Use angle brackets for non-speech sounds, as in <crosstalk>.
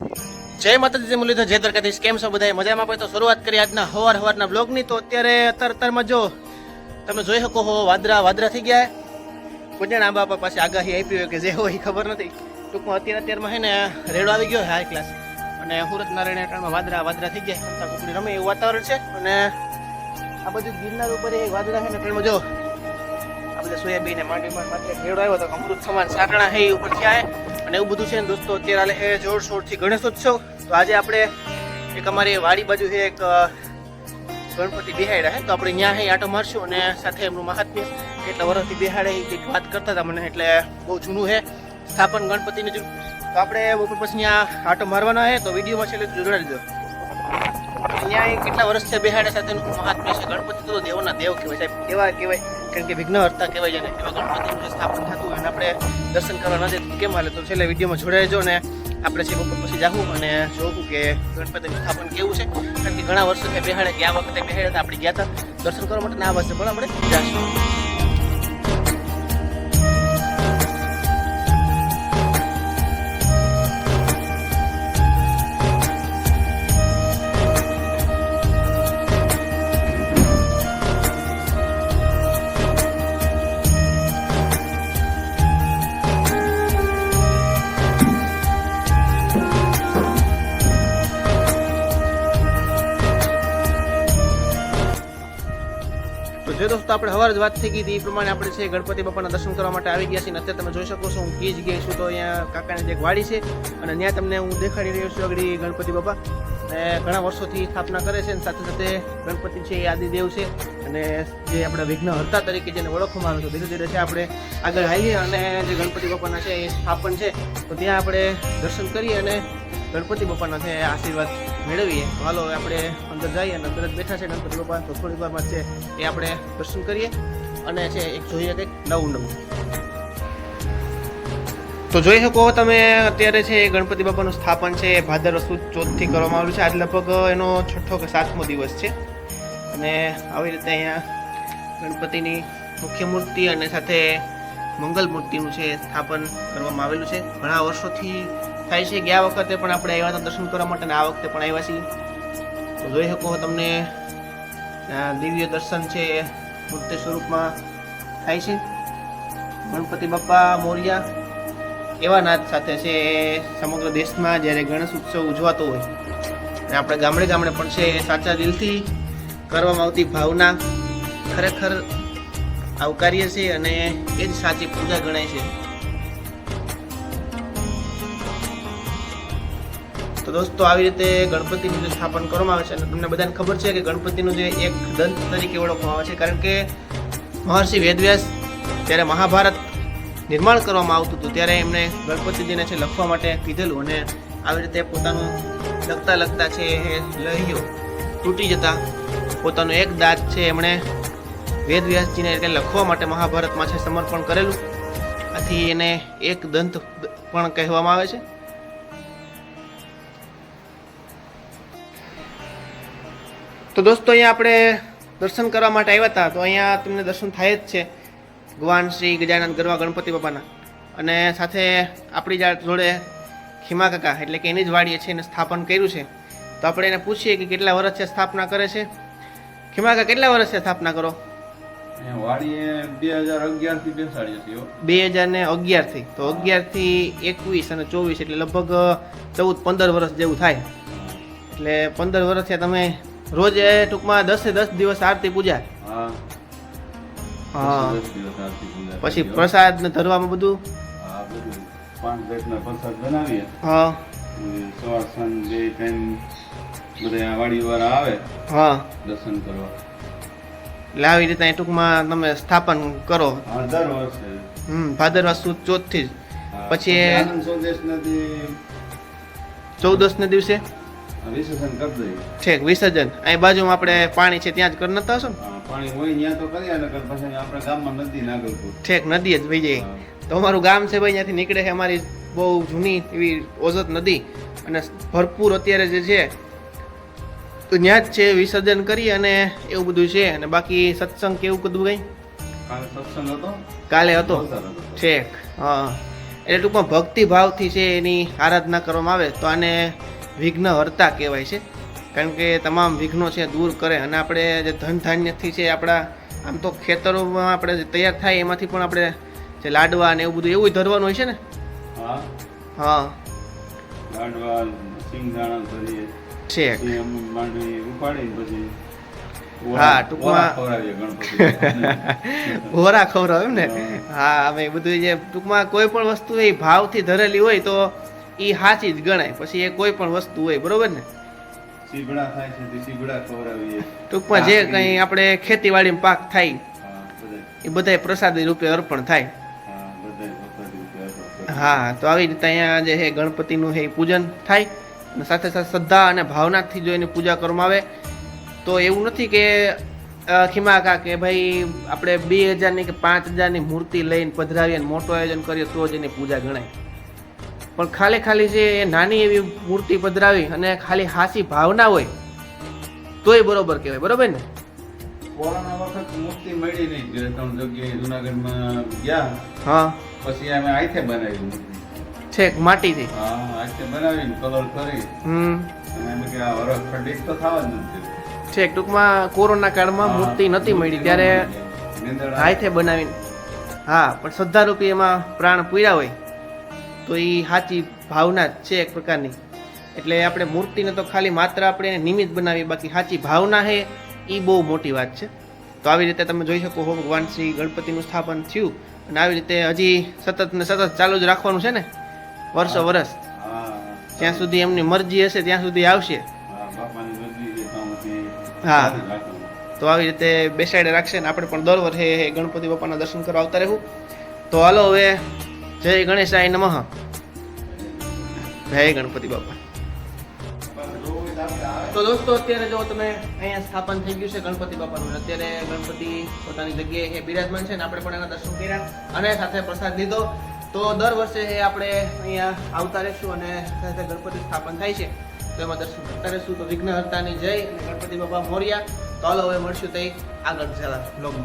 જય માતાજી મુરલીધર, જય દ્વારકાધીશ. કેમ છો બધા મજામાં આપણે તો શરૂઆત કરી આજના હવાર હવારના બ્લોગની તો અત્યારે અત્યાર અત્યારમાં જો તમે જોઈ શકો હો, વાદરા વાદરા થઈ ગયા. કોઈને આંબા બાપા પાસે આગાહી આપી હોય કે જે હોય ખબર નથી. ટૂંકમાં અત્યારે અત્યારમાં હે ને રેડો આવી ગયો હાઈ ક્લાસ અને સુરત નારાયણ હેઠળમાં વાદરા વાદરા થઈ ગયા. રમતા કુકડી રમે એવું વાતાવરણ છે. અને આ બધું ગિરનાર ઉપર એ વાદળા છે ને ટ્રેનમાં જો, આ બધા સોયાબીન ને માંડીમાં માથે રેડો આવ્યો તો અમૃત સમાન સાટણા હે ઉપર થયા અને એવું બધું છે ને દોસ્તો, અત્યારે હાલે છે જોરશોરથી ગણેશોત્સવ. તો આજે આપણે એક અમારી વાડી બાજુ એક ગણપતિ બિહાડ્યા હે તો આપણે ત્યાં હે આટો મારશું અને સાથે એમનું મહાત્મ્ય. કેટલા વર્ષથી બિહાડે એ કંઈક વાત કરતા હતા મને, એટલે બહુ જૂનું છે. સ્થાપન ગણપતિનું જૂનું તો આપણે બપોર પછી ત્યાં આટો મારવાનો છે. તો વિડીયોમાં છેલ્લે જોડાઈ દો અહીંયા એ કેટલા છે બિહાડે સાથેનું મહાત્મ્ય છે? ગણપતિ તો દેવોના દેવ કહેવાય સાહેબ. કેવા કહેવાય. કારણ કે વિઘ્નહર્તા કહેવાય છે એવા ગણપતિનું સ્થાપન થતું અને આપણે દર્શન કરવા નથી કેમ હાલે? તો છેલ્લે વિડીયોમાં જોડાઈજો ને આપણે છે બપોર પછી જાવું અને જોવું કે ગણપતિનું સ્થાપન કેવું છે. કારણ કે ઘણા વર્ષોથી બેહાડે ગયા વખતે બેહાડે આપણે ગયા હતા. દર્શન કરવા માટે ના બસે પણ આપણે જાશું. તો જે દોસ્તો આપણે હવાર જ વાત થઈ ગઈ હતી, એ પ્રમાણે આપણે છે ગણપતિ બાપાના દર્શન કરવા માટે આવી ગયા છીએ. અને અત્યારે તમે જોઈ શકો છો, હું કઈ જગ્યાએ છું, તો અહીંયા કાકાની જે વાડી છે. અને ત્યાં તમને હું દેખાડી રહ્યો છું અગડી ગણપતિ બાપા. અને ઘણા વર્ષોથી સ્થાપના કરે છે અને સાથે સાથે ગણપતિ છે એ આદિદેવ છે. અને જે આપણે વિઘ્નહર્તા તરીકે જેને ઓળખવામાં આવે છે, ધીરે ધીરે છે આપણે આગળ આવીએ અને જે ગણપતિ બાપાના છે એ સ્થાપન છે, તો ત્યાં આપણે દર્શન કરીએ અને ગણપતિ બાપાના છે આશીર્વાદ મેળવીએ. તો હાલો આપણે અંદર જઈએ અને અંદર જ બેઠા છે. ગણપતિ બાપા તો થોડી વારમાં છે એ આપણે દર્શન કરીએ અને છે એક જોઈએ કંઈક નવું નવું. તો જોઈ શકો તમે અત્યારે છે ગણપતિ બાપાનું સ્થાપન છે. ભાદર વસ્તુ ચોથથી કરવામાં આવ્યું છે. આજ લગભગ એનો છઠ્ઠો કે સાતમો દિવસ છે. અને આવી રીતે અહીંયા ગણપતિની મુખ્ય મૂર્તિ અને સાથે મંગલ મૂર્તિનું છે સ્થાપન કરવામાં આવેલું છે. ઘણા વર્ષોથી થાય છે ગયા વખતે પણ આપણે આવ્યા હતા દર્શન કરવા માટે આ વખતે પણ આવ્યા છીએ. તો જોઈ શકો તમને દિવ્ય દર્શન છે મૂર્તિ સ્વરૂપમાં થાય છે. ગણપતિ બાપા મોર્યા એવા નાદ સાથે છે સમગ્ર દેશમાં જ્યારે ગણેશ ઉત્સવ ઉજવાતો હોય, અને આપણે ગામડે ગામડે પણ છે સાચા દિલથી કરવામાં આવતી ભાવના ખરેખર આવકાર્ય છે અને એ જ સાચી પૂજા ગણાય છે. તો દોસ્તો, આવી રીતે ગણપતિનું જે સ્થાપન કરવામાં આવે છે અને તમને બધાને ખબર છે કે ગણપતિનું જે એક દંત તરીકે ઓળખવામાં આવે છે, કારણ કે મહર્ષિ વેદવ્યાસ જ્યારે મહાભારત નિર્માણ કરવામાં આવતું હતું, ત્યારે એમણે ગણપતિજીને છે લખવા માટે કીધેલું અને આવી રીતે પોતાનું લખતા લખતા છે એ લહ્યો તૂટી જતા પોતાનું એક દાંત છે એમણે વેદવ્યાસજીને એટલે લખવા માટે મહાભારતમાં છે સમર્પણ કરેલું. આથી એને એક દંત પણ કહેવામાં આવે છે. તો દોસ્તો અહીંયા આપણે દર્શન કરવા માટે આવ્યા હતા તો અહીંયા તમને દર્શન થાય જ છે. ભગવાન શ્રી ગજાનંદ ગરવા ગણપતિ બાપાના. અને સાથે આપણી જોડે ખીમા કાકા એટલે કે એની જ વાડીએ છે એને સ્થાપન કર્યું છે. તો આપણે એને પૂછીએ કે કેટલા વર્ષથી સ્થાપના કરે છે? ખીમા કાકા કેટલા વર્ષથી સ્થાપના કરો? બે હજાર અગિયારથી તો અગિયારથી બે હજાર ને અગિયારથી તો અગિયારથી એકવીસ અને ચોવીસ એટલે લગભગ ચૌદ પંદર વર્ષ જેવું થાય. એટલે પંદર વર્ષથી તમે રોજ એ ટૂંકમાં દસે દસ દિવસ આરતી પૂજા. હા. પછી. પ્રસાદ ને ધરવામાં બધું? પાંચ જાતના પ્રસાદ બનાવીએ. હા. સવાર સાંજ બે ટાઈમ બધા વાડી વાળા આવે હા. દર્શન કરવા. એટલે આવી રીતે ટૂંકમાં તમે સ્થાપન કરો. દર વર્ષે. હમ ભાદરવા સુદ ચોથથી જ. પછી આનંદ સ્વદેશ દિવસે? વિસર્જન કરી દઈએ. છેક વિસર્જન. અહીં બાજુમાં આપણે પાણી છે ત્યાં જ કરી નતા હશો પાણી હોય ત્યાં તો કરી પછી આપણા ગામમાં નદી નાગલપુર. છેક નદી જ ભાઈ જાય તો અમારું ગામ છે ભાઈ ત્યાંથી નીકળે છે અમારી બહુ જૂની એવી ઓઝત નદી. અને ભરપૂર અત્યારે જે છે તો ત્યાં જ છે વિસર્જન કરી અને એવું બધું છે. અને બાકી સત્સંગ કેવું બધું કંઈ? કાલે સત્સંગ હતો? કાલે હતો. હા. એટલે ટૂંકમાં ભક્તિ ભાવથી છે એની આરાધના કરવામાં આવે. તો આને વિઘ્ન હરતા કહેવાય છે. કારણ કે તમામ વિઘ્નો છે દૂર કરે અને આપણે જે ધન ધાન્યથી છે આપણા આમ તો ખેતરોમાં આપણે જે તૈયાર થાય એમાંથી પણ આપણે જે લાડવા ને એવું બધું એવું ધરવાનું હોય છે ને? હા. હા. લાડવા સિંગદાણા ભરીએ છે. માંડવી ઉપાડીને પછી હા, ટૂંકમાં- ખવડાવે <laughs> એમ ને? હા. હવે બધું જે ટૂંકમાં કોઈ પણ વસ્તુ એ ભાવથી ધરેલી હોય તો એ સાચી જ ગણાય. પછી એ કોઈ પણ વસ્તુ હોય બરોબર ને? સીગડા થાય છે તે ખવડાવીએ. ટૂંકમાં જે કંઈ આપણે ખેતીવાડીમાં પાક થાય એ બધાય પ્રસાદી રૂપે અર્પણ થાય. હા. હા તો આવી રીતે અહીંયા જે હે ગણપતિનું એ પૂજન થાય. અને સાથે સાથે શ્રદ્ધા અને ભાવનાથી જો એની પૂજા કરવામાં આવે. તો એવું નથી કે ખીમાકા કે ભાઈ આપણે બે હજારની કે પાંચ હજારની મૂર્તિ લઈને પધરાવીએ મોટું આયોજન કરીએ તો જ એની પૂજા ગણાય. પણ ખાલી ખાલી જે એ નાની એવી મૂર્તિ પધરાવી અને ખાલી હાસી ભાવના હોય તોય બરોબર કહેવાય. બરોબર ને? કોરોના વખત મૂર્તિ મળી નહીં બે ત્રણ જગ્યાએ જુનાગઢમાં ગયા. હા. પછી અમે આઈથે બનાવી છે માટીથી હા આઈથે બનાવીને કલર કરી. હમ. અને અમે કે આ વરસ ખંડિત તો થવા જ નથી. છે ટૂંકમાં કોરોના કાળમાં મૂર્તિ નથી મળી. ત્યારે નીંદણ બનાવીને. હા પણ શ્રદ્ધારૂપી એમાં પ્રાણ પૂર્યા હોય. તો એ સાચી ભાવના જ છે એક પ્રકારની. એટલે આપણે મૂર્તિને તો ખાલી માત્ર આપણે નિમિત્ત બનાવીએ બાકી સાચી ભાવના છે એ બહુ મોટી વાત છે. તો આવી રીતે તમે જોઈ શકો હો ભગવાન શ્રી ગણપતિનું સ્થાપન થયું. અને આવી રીતે હજી સતત ને સતત ચાલુ જ રાખવાનું છે ને? વર્ષો વર્ષ. ત્યાં જ્યાં સુધી એમની મરજી હશે ત્યાં સુધી આવશે. હા. તો આવી રીતે બેસાડે રાખશે ને આપણે પણ દર વર્ષે ગણપતિ બાપાના દર્શન કરવા આવતા રહેવું. તો હાલો હવે જય ગણેશાય નમઃ. જય ગણપતિ બાપા. તો દોસ્તો, અત્યારે જો તમે અહીંયા સ્થાપન થઈ ગયું છે ગણપતિ બાપાનું. અત્યારે ગણપતિ પોતાની જગ્યાએ બિરાજમાન છે ને આપણે પણ એના દર્શન કર્યા અને સાથે પ્રસાદ લીધો. તો દર વર્ષે એ આપણે અહીંયા આવતા રહીશું અને સાથે ગણપતિ સ્થાપન થાય છે. તો એમાં દર્શન કરતા રહીશું. તો વિઘ્નહર્તાની જય અને ગણપતિ બાપા મોર્યા. તો હવે મળશું તે આગળ બ્લોગમાં